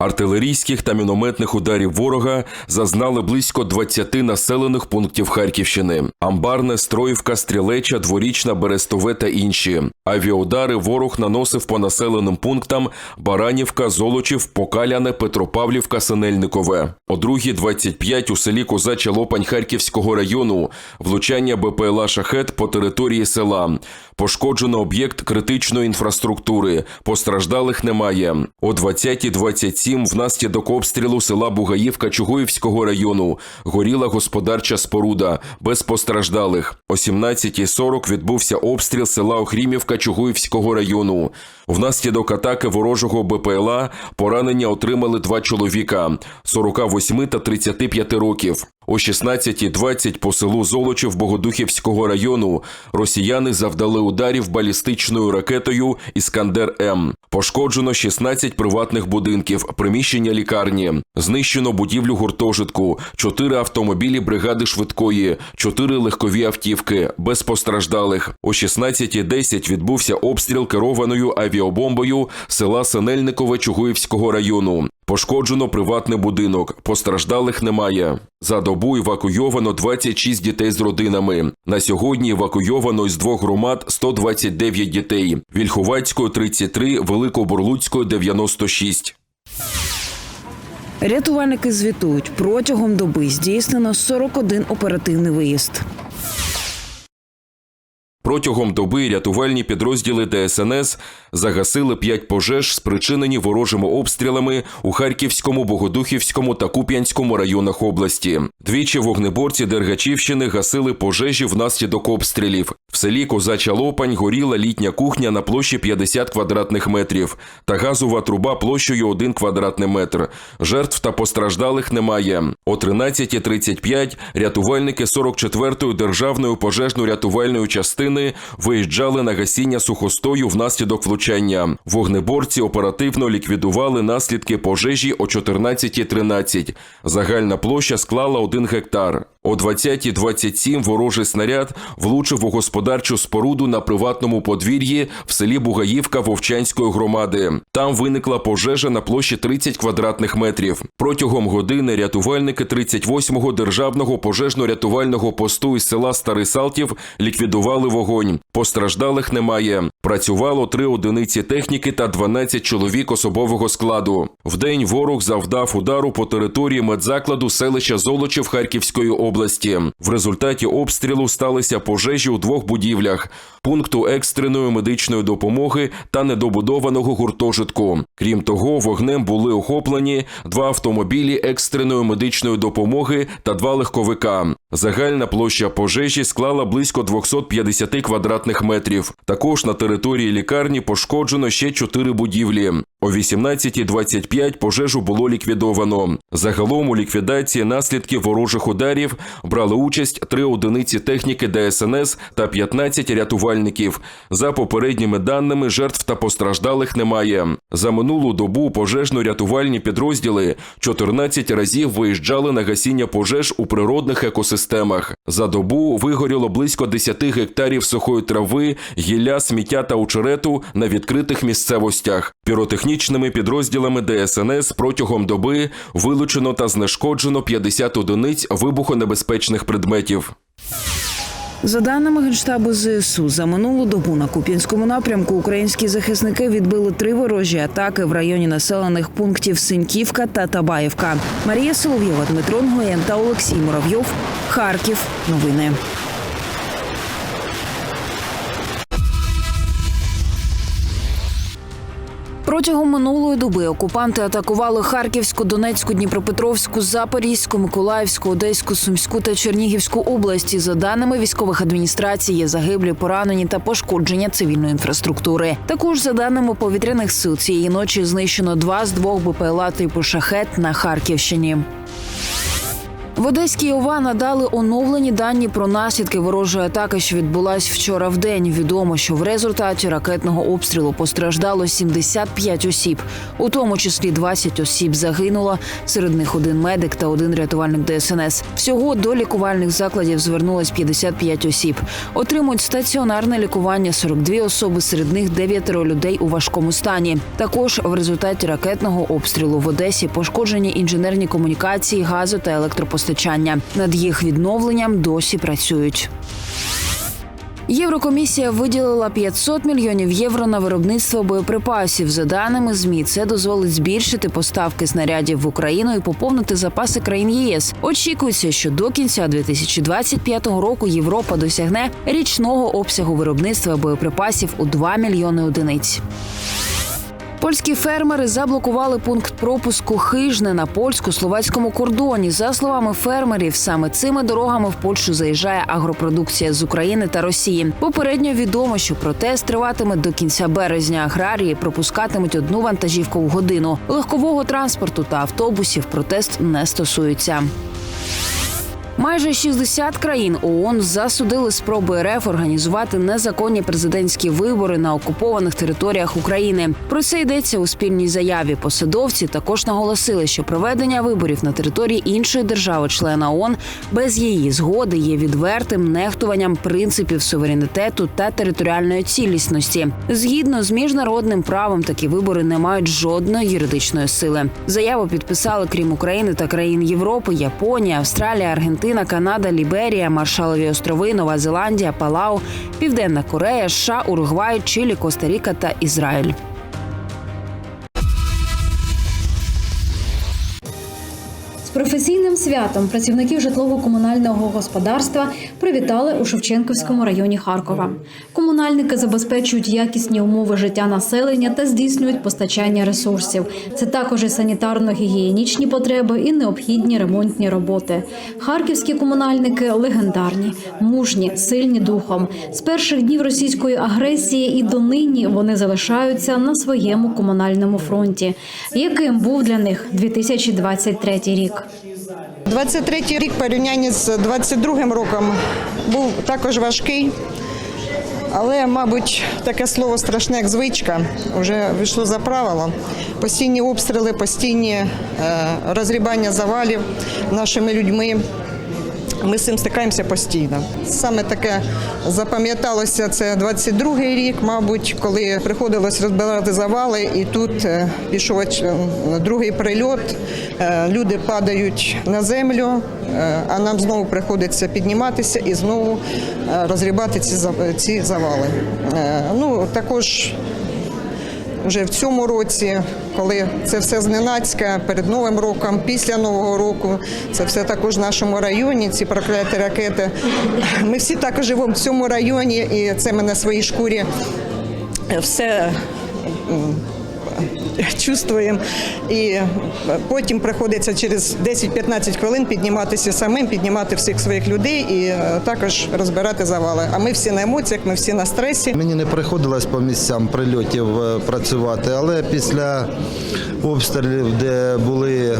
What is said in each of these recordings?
Артилерійських та мінометних ударів ворога зазнали близько 20 населених пунктів Харківщини: Амбарне, Строївка, Стрілеча, Дворічна, Берестове та інші. Авіаудари ворог наносив по населеним пунктам Баранівка, Золочів, Покаляне, Петропавлівка, Синельникове. О 2.25 у селі Козача Лопань Харківського району влучання БПЛА «Шахет» по території села. Пошкоджено об'єкт критичної інфраструктури. Постраждалих немає. О 20.27 внаслідок обстрілу села Бугаївка Чугуївського району горіла господарча споруда без постраждалих. О 17.40 відбувся обстріл села Охрімівка Чугуївського району. Внаслідок атаки ворожого БПЛА поранення отримали два чоловіка 48 та 35 років. О 16.20 по селу Золочів Богодухівського району росіяни завдали ударів балістичною ракетою Іскандер М. Пошкоджено 16 приватних будинків, приміщення лікарні. Знищено будівлю гуртожитку, 4 автомобілі бригади швидкої, 4 легкові автівки, без постраждалих. О 16.10 відбувся обстріл керованою авіабомбою села Синельникове Чугуївського району. Пошкоджено приватний будинок, постраждалих немає. За добу евакуйовано 26 дітей з родинами. На сьогодні евакуйовано із двох громад 129 дітей: Вільховацької 33, Великобурлуцької 96. Рятувальники звітують, протягом доби здійснено 41 оперативний виїзд. Протягом доби рятувальні підрозділи ДСНС загасили п'ять пожеж, спричинені ворожими обстрілами у Харківському, Богодухівському та Куп'янському районах області. Двічі вогнеборці Дергачівщини гасили пожежі внаслідок обстрілів. В селі Козача Лопань горіла літня кухня на площі 50 квадратних метрів та газова труба площею 1 квадратний метр. Жертв та постраждалих немає. О 13.35 рятувальники 44-ї державної пожежно-рятувальної частини виїжджали на гасіння сухостою внаслідок влучання. Вогнеборці оперативно ліквідували наслідки пожежі о 14.13. Загальна площа склала 1 гектар. О 20.27 ворожий снаряд влучив у господарчу споруду на приватному подвір'ї в селі Бугаївка Вовчанської громади. Там виникла пожежа на площі 30 квадратних метрів. Протягом години рятувальники 38-го державного пожежно-рятувального посту із села Старий Салтів ліквідували вогонь. Постраждалих немає. Працювало три одиниці техніки та 12 чоловік особового складу. Вдень ворог завдав удару по території медзакладу селища Золочів Харківської області. В результаті обстрілу сталися пожежі у двох будівлях: пункту екстреної медичної допомоги та недобудованого гуртожитку. Крім того, вогнем були охоплені два автомобілі екстреної медичної допомоги та два легковика. Загальна площа пожежі склала близько 250 квадратних метрів. Також на території лікарні пошкоджено ще чотири будівлі. О 18.25 пожежу було ліквідовано. Загалом у ліквідації наслідків ворожих ударів брали участь три одиниці техніки ДСНС та 15 рятувальників. За попередніми даними, жертв та постраждалих немає. За минулу добу пожежно-рятувальні підрозділи 14 разів виїжджали на гасіння пожеж у природних екосистемах. За добу вигоріло близько 10 гектарів сухої трави, гілля, сміття та очерету на відкритих місцевостях. Піротехнічними підрозділами ДСНС протягом доби вилучено та знешкоджено 50 одиниць вибухонебезпечних предметів. За даними Генштабу ЗСУ, за минулу добу на Куп'янському напрямку українські захисники відбили три ворожі атаки в районі населених пунктів Синьківка та Табаївка. Марія Солов'єва, Дмитро Нгоєн та Олексій Муравйов. Харків. Новини. Протягом минулої доби окупанти атакували Харківську, Донецьку, Дніпропетровську, Запорізьку, Миколаївську, Одеську, Сумську та Чернігівську області. За даними військових адміністрацій, є загиблі, поранені та пошкодження цивільної інфраструктури. Також за даними повітряних сил цієї ночі знищено два з двох БПЛА типу шахет на Харківщині. В Одеській ОВА надали оновлені дані про наслідки ворожої атаки, що відбулась вчора в день. Відомо, що в результаті ракетного обстрілу постраждало 75 осіб, у тому числі 20 осіб загинуло. Серед них один медик та один рятувальник ДСНС. Всього до лікувальних закладів звернулось 55 осіб. Отримують стаціонарне лікування 42 особи. Серед них дев'ятеро людей у важкому стані. Також в результаті ракетного обстрілу в Одесі пошкоджені інженерні комунікації, газу та електропостачання. Над їх відновленням досі працюють. Єврокомісія виділила 500 мільйонів євро на виробництво боєприпасів. За даними змі, це дозволить збільшити поставки снарядів в Україну і поповнити запаси країн ЄС. Очікується, що до кінця 2025 року Європа досягне річного обсягу виробництва боєприпасів у 2 мільйони одиниць. Польські фермери заблокували пункт пропуску хижне на польсько-словацькому кордоні. За словами фермерів, саме цими дорогами в Польщу заїжджає агропродукція з України та Росії. Попередньо відомо, що протест триватиме до кінця березня. Аграрії пропускатимуть одну вантажівку в годину. Легкового транспорту та автобусів протест не стосується. Майже 60 країн ООН засудили спроби РФ організувати незаконні президентські вибори на окупованих територіях України. Про це йдеться у спільній заяві. Посадовці також наголосили, що проведення виборів на території іншої держави-члена ООН без її згоди є відвертим нехтуванням принципів суверенітету та територіальної цілісності. Згідно з міжнародним правом, такі вибори не мають жодної юридичної сили. Заяву підписали крім України та країн Європи, Японія, Австралія, Аргентина, Канада, Ліберія, Маршалові острови, Нова Зеландія, Палау, Південна Корея, США, Уругвай, Чилі, Коста-Ріка та Ізраїль. Професійним святом працівників житлово-комунального господарства привітали у Шевченківському районі Харкова. Комунальники забезпечують якісні умови життя населення та здійснюють постачання ресурсів. Це також і санітарно-гігієнічні потреби і необхідні ремонтні роботи. Харківські комунальники легендарні, мужні, сильні духом. З перших днів російської агресії і донині вони залишаються на своєму комунальному фронті. Яким був для них 2023 рік? 23-й рік порівнянні з 22-м роком був також важкий, але, мабуть, таке слово страшне, як звичка, вже вийшло за правило. Постійні обстріли, постійні е, розрібання завалів нашими людьми. Ми з цим стикаємося постійно. Саме таке запам'яталося це 22-й рік, мабуть, коли приходилось розбирати завали, і тут е, пішов е, другий прильот. Е, Люди падають на землю, а нам знову приходиться підніматися і знову розрібати ці зав- ці завали. Ну також вже в цьому році, коли це все зненацька перед новим роком, після нового року, це все також в нашому районі. Ці прокляті ракети. Ми всі також живемо в цьому районі, і це ми на своїй шкурі все. Чувствуємо, і потім приходиться через 10-15 хвилин підніматися самим, піднімати всіх своїх людей і е, також розбирати завали. А ми всі на емоціях, ми всі на стресі. Мені не приходилось по місцям прильотів е, працювати, але після обстрілів, де були е,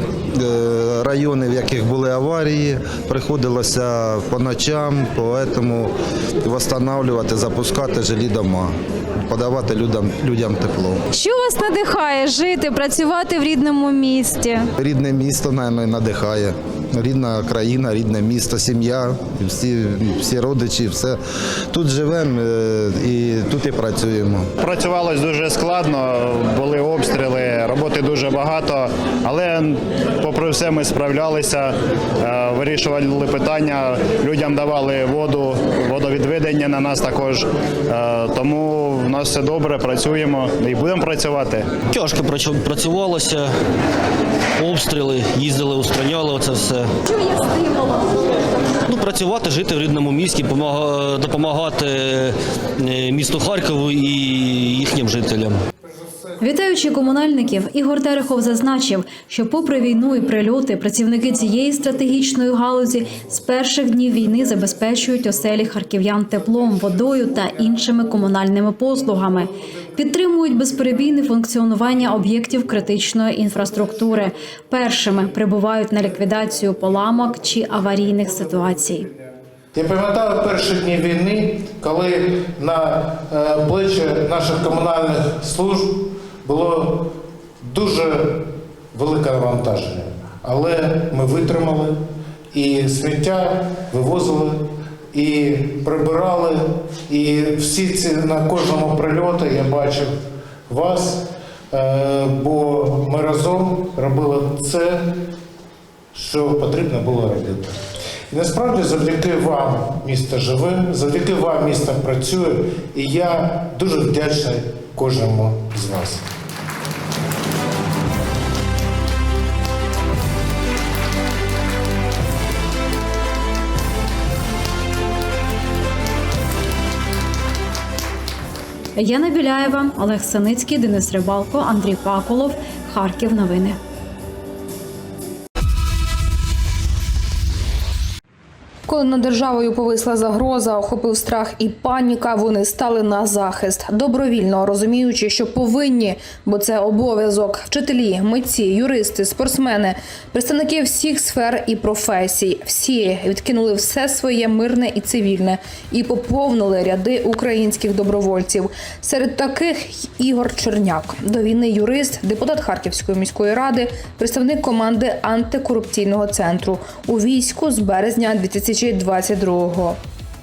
райони, в яких були аварії, приходилося по ночам, тому встановлювати, запускати жилі дома, подавати людям, людям тепло. Що вас надихає жити, працювати в рідному місті? Рідне місто нами надихає. Рідна країна, рідне місто, сім'я, всі, всі родичі, все. Тут живемо е, і тут і працюємо. Працювалось дуже складно, були обстріли, роботи дуже багато, але попри все ми справлялися, е, вирішували питання, людям давали воду, водовідведення на нас також. Е, Тому в нас все добре, працюємо і будемо працювати. Тяжко працю- працювалося, обстріли, їздили, устраняли оце все. Що є стимулом? Ну, працювати, жити в рідному місті, помага- допомагати е, місту Харкову і їхнім жителям. Вітаючи комунальників, Ігор Терехов зазначив, що попри війну і прильоти, працівники цієї стратегічної галузі з перших днів війни забезпечують оселі харків'ян теплом, водою та іншими комунальними послугами. Підтримують безперебійне функціонування об'єктів критичної інфраструктури. Першими прибувають на ліквідацію поламок чи аварійних ситуацій. Я пам'ятаю перші дні війни, коли на е, плечі наших комунальних служб було дуже велике навантаження. Але ми витримали і сміття вивозили, і прибирали, і всі ці на кожному прильоті я бачив вас, е, бо ми разом робили це, що потрібно було робити. І насправді завдяки вам місто живе, завдяки вам місто працює, і я дуже вдячний кожному з вас. Яна Біляєва, Олег Саницький, Денис Рибалко, Андрій Паколов. Харків. Новини. Коли над державою повисла загроза, охопив страх і паніка, вони стали на захист, добровільно розуміючи, що повинні, бо це обов'язок. Вчителі, митці, юристи, спортсмени, представники всіх сфер і професій. Всі відкинули все своє мирне і цивільне і поповнили ряди українських добровольців. Серед таких Ігор Черняк, до війни юрист, депутат Харківської міської ради, представник команди антикорупційного центру у війську з березня 2022-го.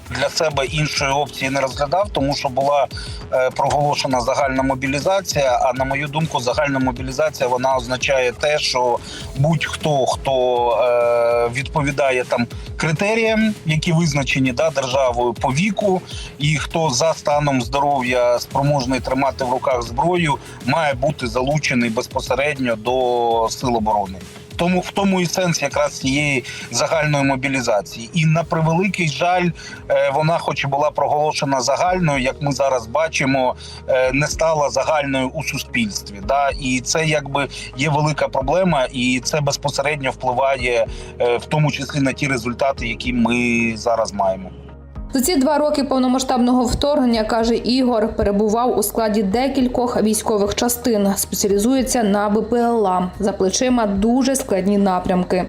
для себе іншої опції не розглядав, тому що була е, проголошена загальна мобілізація. А на мою думку, загальна мобілізація вона означає те, що будь-хто хто е, відповідає там критеріям, які визначені да, державою по віку, і хто за станом здоров'я спроможний тримати в руках зброю, має бути залучений безпосередньо до сил оборони. Тому в тому і сенс якраз цієї загальної мобілізації. І на превеликий жаль, е, вона, хоч і була проголошена загальною, як ми зараз бачимо, е, не стала загальною у суспільстві. Да? І це якби є велика проблема, і це безпосередньо впливає е, в тому числі на ті результати, які ми зараз маємо. За ці два роки повномасштабного вторгнення каже Ігор, перебував у складі декількох військових частин, спеціалізується на БПЛА за плечима дуже складні напрямки.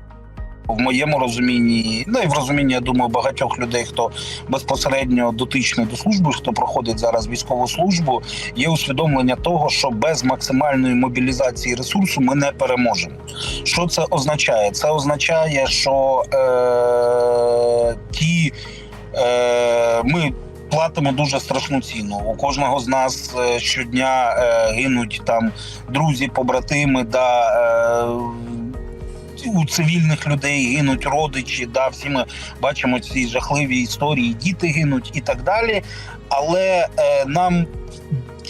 В моєму розумінні, ну і в розумінні, я думаю, багатьох людей, хто безпосередньо дотичний до служби, хто проходить зараз військову службу, є усвідомлення того, що без максимальної мобілізації ресурсу ми не переможемо. Що це означає? Це означає, що е, ті ми. Платимо дуже страшну ціну. У кожного з нас е, щодня е, гинуть там друзі, побратими, да, е, у цивільних людей гинуть родичі. Да, всі ми бачимо ці жахливі історії, діти гинуть і так далі. Але е, нам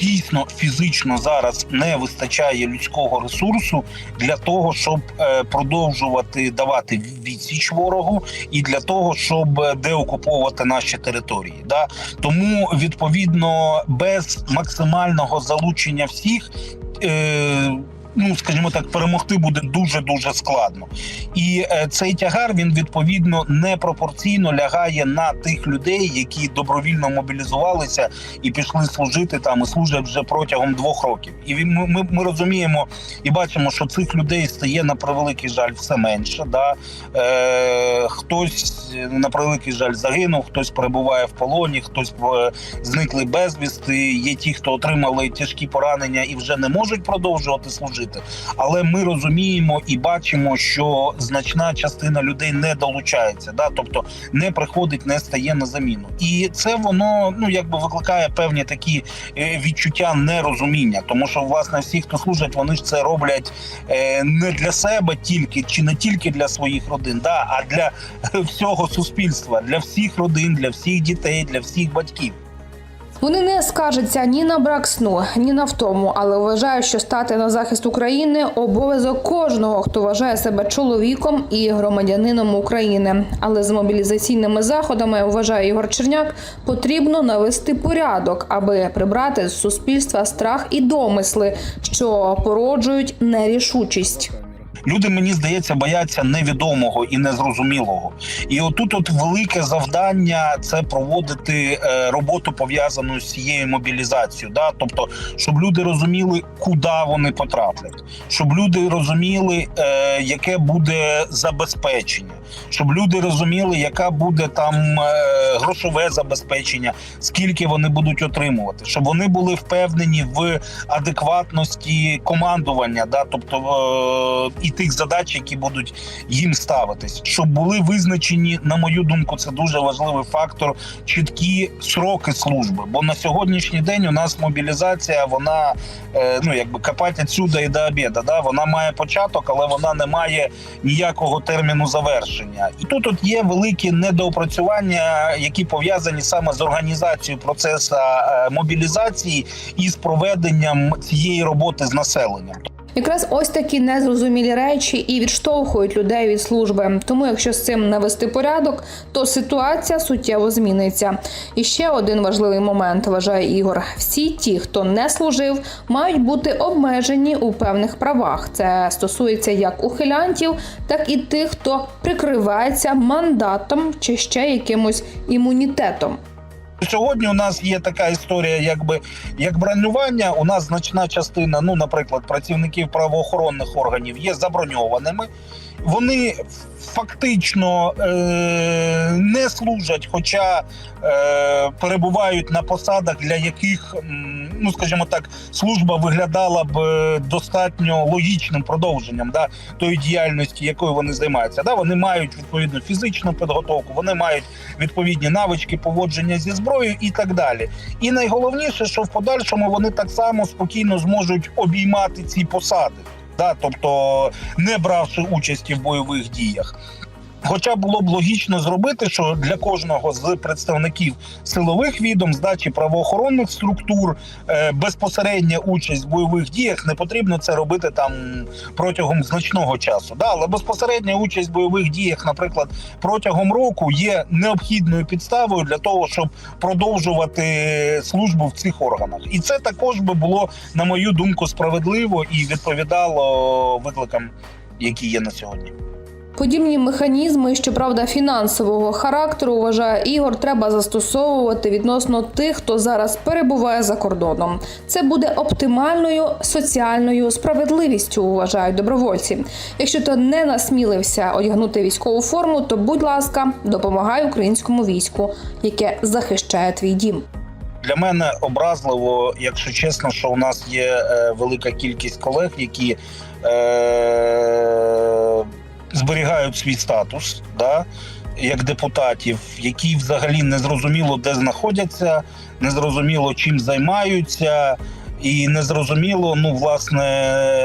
дійсно фізично зараз не вистачає людського ресурсу для того, щоб е, продовжувати давати відсіч ворогу, і для того, щоб е, деокуповувати наші території. Да? Тому відповідно без максимального залучення всіх. Е, Ну, скажімо так, перемогти буде дуже дуже складно, і е, цей тягар він відповідно непропорційно лягає на тих людей, які добровільно мобілізувалися і пішли служити там і служать вже протягом двох років. І ми, ми, ми розуміємо і бачимо, що цих людей стає на превеликий жаль все менше. Да? Е, хтось на превеликий жаль загинув, хтось перебуває в полоні, хтось е, зникли безвісти. Є ті, хто отримали тяжкі поранення і вже не можуть продовжувати служити. Але ми розуміємо і бачимо, що значна частина людей не долучається, да, тобто не приходить, не стає на заміну, і це воно ну якби викликає певні такі е, відчуття нерозуміння, тому що власне всі, хто служать, вони ж це роблять е, не для себе тільки чи не тільки для своїх родин, да, а для всього суспільства, для всіх родин, для всіх дітей, для всіх батьків. Вони не скаржаться ні на брак сну, ні на втому, але вважають, що стати на захист України обов'язок кожного, хто вважає себе чоловіком і громадянином України. Але з мобілізаційними заходами вважає Ігор Черняк, потрібно навести порядок, аби прибрати з суспільства страх і домисли, що породжують нерішучість. Люди, мені здається, бояться невідомого і незрозумілого. І отут, от велике завдання це проводити е, роботу пов'язану з цією мобілізацією. Да? Тобто, щоб люди розуміли, куди вони потраплять, щоб люди розуміли, е, яке буде забезпечення, щоб люди розуміли, яка буде там е, грошове забезпечення, скільки вони будуть отримувати, щоб вони були впевнені в адекватності командування, да, тобто е, і тих задач, які будуть їм ставитись, щоб були визначені, на мою думку, це дуже важливий фактор. Чіткі сроки служби. Бо на сьогоднішній день у нас мобілізація, вона е, ну якби копати відсюди і до обіду. Да? Вона має початок, але вона не має ніякого терміну завершення. І тут от є великі недоопрацювання, які пов'язані саме з організацією процесу е, мобілізації і з проведенням цієї роботи з населенням. Якраз ось такі незрозумілі речі і відштовхують людей від служби. Тому, якщо з цим навести порядок, то ситуація суттєво зміниться. І ще один важливий момент вважає Ігор: всі ті, хто не служив, мають бути обмежені у певних правах. Це стосується як ухилянтів, так і тих, хто прикривається мандатом чи ще якимось імунітетом. Сьогодні у нас є така історія, якби як бронювання. У нас значна частина, ну, наприклад, працівників правоохоронних органів є заброньованими. Вони фактично е- не служать, хоча е- перебувають на посадах, для яких, ну скажімо так, служба виглядала б е, достатньо логічним продовженням да, тої діяльності, якою вони займаються. Да, вони мають відповідну фізичну підготовку, вони мають відповідні навички поводження зі зброєю і так далі. І найголовніше, що в подальшому вони так само спокійно зможуть обіймати ці посади, да, тобто не бравши участі в бойових діях. Хоча було б логічно зробити, що для кожного з представників силових відомств да, чи правоохоронних структур е, безпосередня участь в бойових діях не потрібно це робити там протягом значного часу. Да, але безпосередня участь в бойових діях, наприклад, протягом року є необхідною підставою для того, щоб продовжувати службу в цих органах, і це також би було, на мою думку, справедливо і відповідало викликам, які є на сьогодні. Подібні механізми, щоправда, фінансового характеру, вважає Ігор, треба застосовувати відносно тих, хто зараз перебуває за кордоном. Це буде оптимальною соціальною справедливістю, вважають добровольці. Якщо ти не насмілився одягнути військову форму, то будь ласка, допомагай українському війську, яке захищає твій дім. Для мене образливо, якщо чесно, що у нас є е, велика кількість колег, які е, зберігають свій статус, да, як депутатів, які взагалі не зрозуміло де знаходяться, не зрозуміло чим займаються. І незрозуміло, ну власне,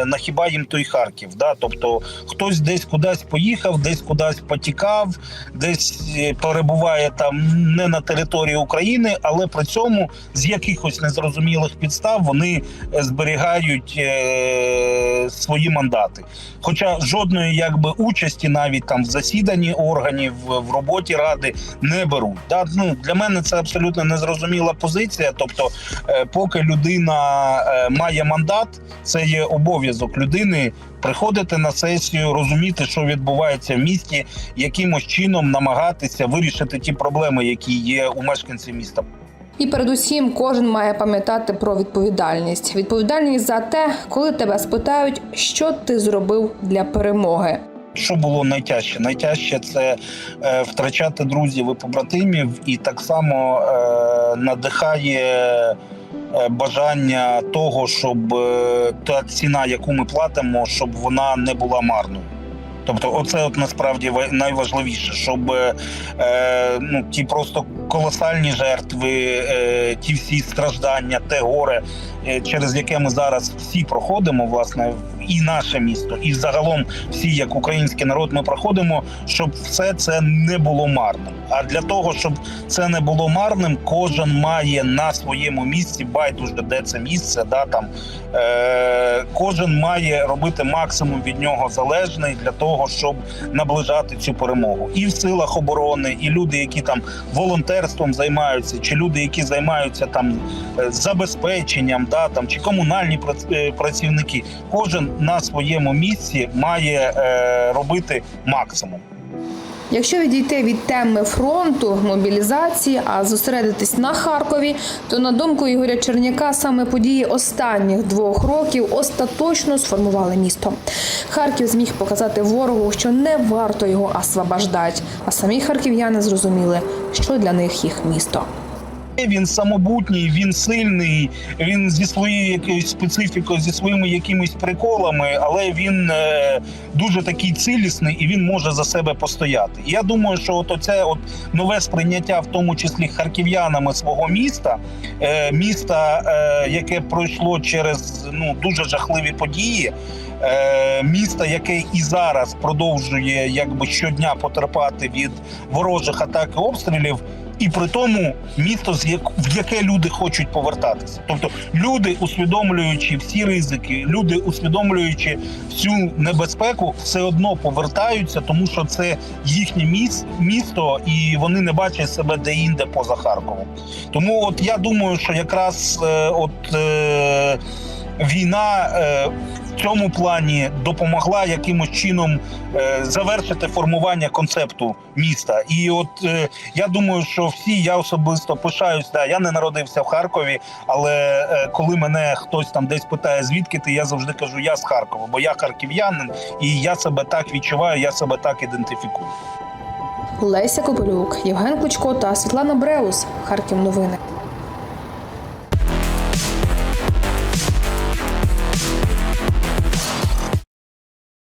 на хіба їм той Харків. Да? Тобто хтось десь кудись поїхав, десь кудись потікав, десь е, перебуває там не на території України, але при цьому з якихось незрозумілих підстав вони е, зберігають е, свої мандати. Хоча жодної якби участі навіть там в засіданні органів в роботі ради не беруть. Да? Ну для мене це абсолютно незрозуміла позиція. Тобто, е, поки людина е, має мандат, це є обов'язок людини приходити на сесію, розуміти, що відбувається в місті, якимось чином намагатися вирішити ті проблеми, які є у мешканців міста. І передусім кожен має пам'ятати про відповідальність. Відповідальність за те, коли тебе спитають, що ти зробив для перемоги. Що було найтяжче? Найтяжче це е, втрачати друзів і побратимів, і так само е, надихає бажання того, щоб е, та ціна, яку ми платимо, щоб вона не була марною. Тобто, оце от насправді найважливіше, щоб е, е, ну ті просто колосальні жертви, е, ті всі страждання, те горе, е, через яке ми зараз всі проходимо, власне, і наше місто, і загалом всі, як український народ, ми проходимо, щоб все це не було марним. А для того, щоб це не було марним, кожен має на своєму місці, байдуже де це місце, да там кожен має робити максимум від нього залежний для того, щоб наближати цю перемогу. І в силах оборони, і люди, які там волонтерством займаються, чи люди, які займаються там е, забезпеченням, да там чи комунальні е, працівники. Кожен на своєму місці має е, робити максимум. Якщо відійти від теми фронту, мобілізації, а зосередитись на Харкові, то на думку Ігоря Черняка саме події останніх двох років остаточно сформували місто. Харків зміг показати ворогу, що не варто його освобождати, а самі харків'яни зрозуміли, що для них їх місто. Він самобутній, він сильний, він зі своєю якоюсь специфікою, зі своїми якимись приколами, але він е, дуже такий цілісний і він може за себе постояти. Я думаю, що от оце от нове сприйняття, в тому числі харків'янами свого міста, е, міста, е, яке пройшло через ну дуже жахливі події. Е, міста, яке і зараз продовжує якби щодня потерпати від ворожих атак і обстрілів, і при тому місто, в яке люди хочуть повертатися. Тобто люди, усвідомлюючи всі ризики, люди усвідомлюючи всю небезпеку, все одно повертаються, тому що це їхнє місто, і вони не бачать себе де-інде поза Харковом. Тому, от я думаю, що якраз е, от. Е, Війна е, цьому плані допомогла якимось чином е, завершити формування концепту міста. І от е, я думаю, що всі я особисто пишаюсь. Да, я не народився в Харкові, але е, коли мене хтось там десь питає, звідки ти, я завжди кажу, я з Харкова, бо я харків'янин, і я себе так відчуваю, я себе так ідентифікую. Леся Копилюк, Євген Кличко та Світлана Бреус. Харків новини.